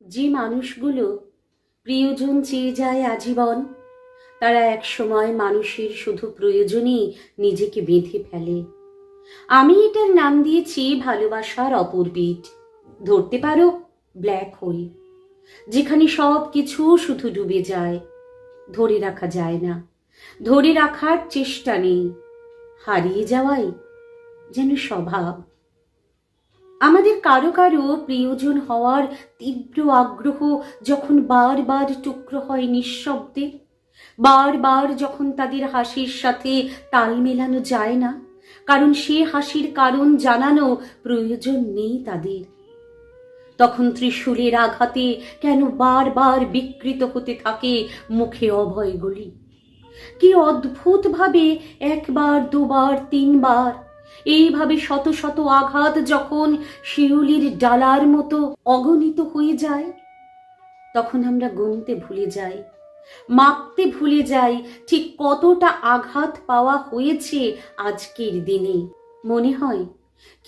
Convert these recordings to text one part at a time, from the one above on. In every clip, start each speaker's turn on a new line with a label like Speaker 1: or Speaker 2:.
Speaker 1: যে মানুষগুলো প্রিয়জন চেয়ে যায় আজীবন, তারা একসময় মানুষের শুধু প্রয়োজনেই নিজেকে বেঁধে ফেলে। আমি এটার নাম দিয়েছি ভালোবাসার অপরপিঠ ধরতে পারো, ব্ল্যাক হোল, যেখানে সব কিছু শুধু ডুবে যায়। ধরে রাখা যায় না, ধরে রাখার চেষ্টা নেই। হারিয়ে যাওয়াই যেন স্বভাব। আমাদের কারও কারও প্রিয়জন হওয়ার তীব্র আগ্রহ যখন বারবার টুকরো হয় নিঃশব্দে, বারবার যখন তাদের হাসির সাথে তাল মেলানো যায় না, কারণ সে হাসির কারণ জানানো প্রয়োজন নেই তাদের। তখন ত্রিশূলের আঘাতে কেন বারবার বিকৃত হতে থাকে মুখে অভয়গুলি? কি অদ্ভুতভাবে একবার, দুবার, তিনবার এইভাবে শত শত আঘাত যখন শিউলির ডালার মতো অগণিত হয়ে যায়, তখন আমরা গুনতে ভুলে যাই, মাপতে ভুলে যাই, ঠিক কতটা আঘাত পাওয়া হয়েছে আজকের দিনে। মনে হয়,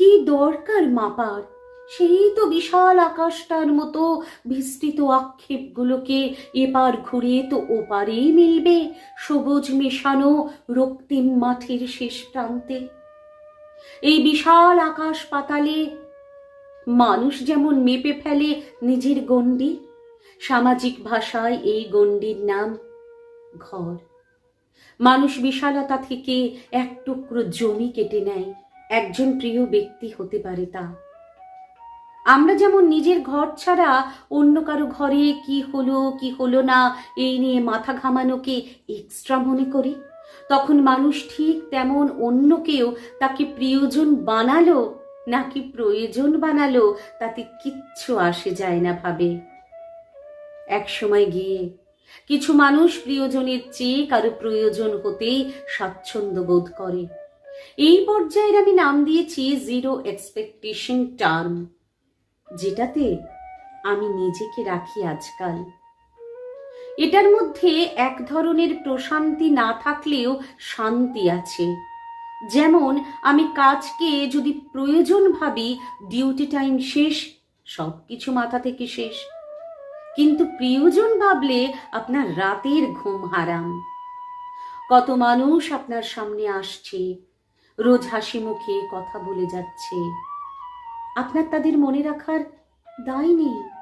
Speaker 1: কি দরকার মাপার? সেই তো বিশাল আকাশটার মতো বিস্তৃত আক্ষেপগুলোকে এপার ঘুরে তো ওপারেই মিলবে সবুজ মেশানো রক্তিম মাঠের শেষ প্রান্তে। এই বিশাল আকাশ পাতালে মানুষ যেমন মেপে ফেলে নিজের গণ্ডি, সামাজিক ভাষায় এই গণ্ডির নাম ঘর। মানুষ বিশালতা থেকে এক টুকরো জমি কেটে নেয়, একজন প্রিয় ব্যক্তি হতে পারে তা। আমরা যেমন নিজের ঘর ছাড়া অন্য কারও ঘরে কি হলো কি হলো না, এই নিয়ে মাথা ঘামানোকে এক্সট্রা মনে করি। তখন মানুষ ঠিক তেমন অন্য কেউ তাকে প্রিয়জন বানালো নাকি প্রয়োজন বানালো তাতে কিচ্ছু আসে যায় না ভাবে। এক সময় গিয়ে কিছু মানুষ প্রিয়জনের চেয়ে কারও প্রয়োজন হতেই স্বাচ্ছন্দ্য বোধ করে। এই পর্যায়ের আমি নাম দিয়েছি জিরো এক্সপেকটেশন টার্ম, যেটাতে আমি নিজেকে রাখি আজকাল। এটার মধ্যে এক ধরনের প্রশান্তি না থাকলেও শান্তি আছে। যেমন, আমি কাজকে যদি প্রয়োজন ভাবি, ডিউটি টাইম শেষ সব কিছু মাথা থেকে শেষ। কিন্তু প্রিয়জন ভাবলে আপনার রাতের ঘুম হারাম। কত মানুষ আপনার সামনে আসছে, রোজ হাসি মুখে কথা বলে যাচ্ছে। আপনার তাদের মনে রাখার দায় নেই।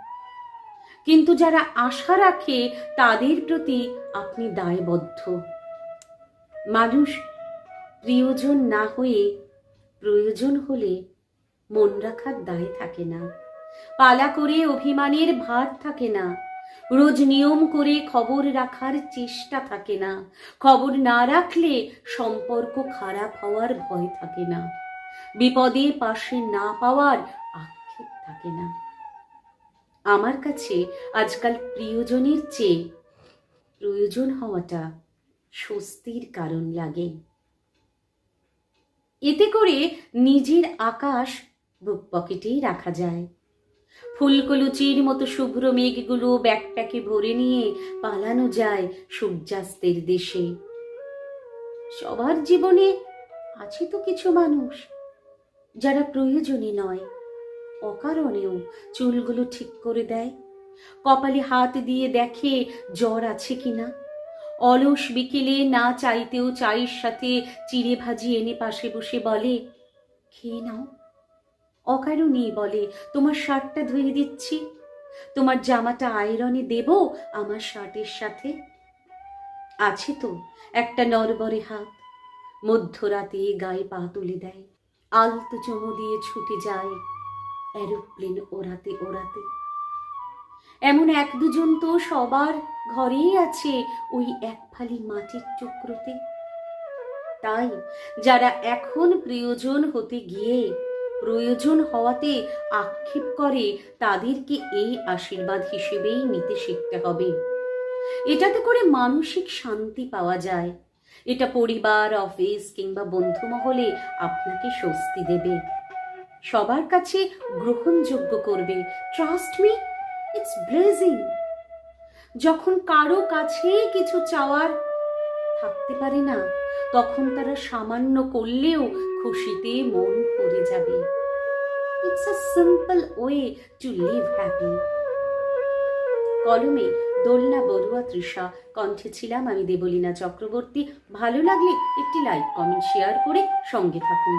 Speaker 1: কিন্তু যারা আশা রাখে, তাদের প্রতি আপনি দায়বদ্ধ। মানুষ প্রিয়জন না হয়ে প্রয়োজন হলে মন রাখার দায় থাকে না। পালা করে অভিমানের ভার থাকে না। রোজ নিয়ম করে খবর রাখার চেষ্টা থাকে না। খবর না রাখলে সম্পর্ক খারাপ হওয়ার ভয় থাকে না। বিপদে পাশে না পাওয়ার আক্ষেপ থাকে না। আমার কাছে আজকাল প্রিয়জনের চেয়ে প্রয়োজন হওয়াটা স্বস্তির কারণ লাগে। এতে করে নিজের আকাশ বুক পকেটেই রাখা যায়। ফুলকলুচির মতো শুভ্র মেঘগুলো ব্যাকপ্যাকে ভরে নিয়ে পালানো যায় সূর্যাস্তের দেশে। সবার জীবনে আছে তো কিছু মানুষ যারা প্রয়োজনে নয়। অকারণেও চুলগুলো ঠিক করে দেয়। কপালে হাত দিয়ে দেখে জ্বর আছে কিনা? অলস বিকেলে না চাইতেও চায়ের সাথে চিড়ে ভাজি এনে পাশে বসে বলে, খেয়ে নাও। অকারণেই বলে, তোমার শার্টটা ধুয়ে দিচ্ছি। তোমার জামাটা আয়রনে দেব আমার শার্টের সাথে? আছে তো একটা নরবরে হাত, মধ্যরাতে গায়ে পা তুলে দেয়। আলতো চুমু দিয়ে ছুটে যায়। এরোপ্লেন ওড়াতে ওড়াতে। এমন এক দুজন তো সবার ঘরেই আছে ওই এক ফালি মাটির টুকরোতে তাই যারা এখন প্রিয়জন হতে গিয়ে প্রয়োজন হওয়াতে আক্ষেপ করে, তাদেরকে এই আশীর্বাদ হিসেবেই নিতে শিখতে হবে। এটাতে করে মানসিক শান্তি পাওয়া যায়। এটা পরিবার, অফিস কিংবা বন্ধু মহলে আপনাকে স্বস্তি দেবে। সবার কাছে গ্রহণযোগ্য করবে। ট্রাস্ট মি ইটস ব্লেজিং যখন কারও কাছে কিছু চাওয়ার থাকতে পারে না, তখন তারা সামান্য করলেও খুশিতে মন ভরে যাবে। It's a simple way to live happy কলমে দোলনা বড়ুয়া তৃষা, কণ্ঠে ছিলাম আমি দেবলীনা চক্রবর্তী। ভালো লাগলে একটি লাইক কমেন্ট শেয়ার করে সঙ্গে থাকুন।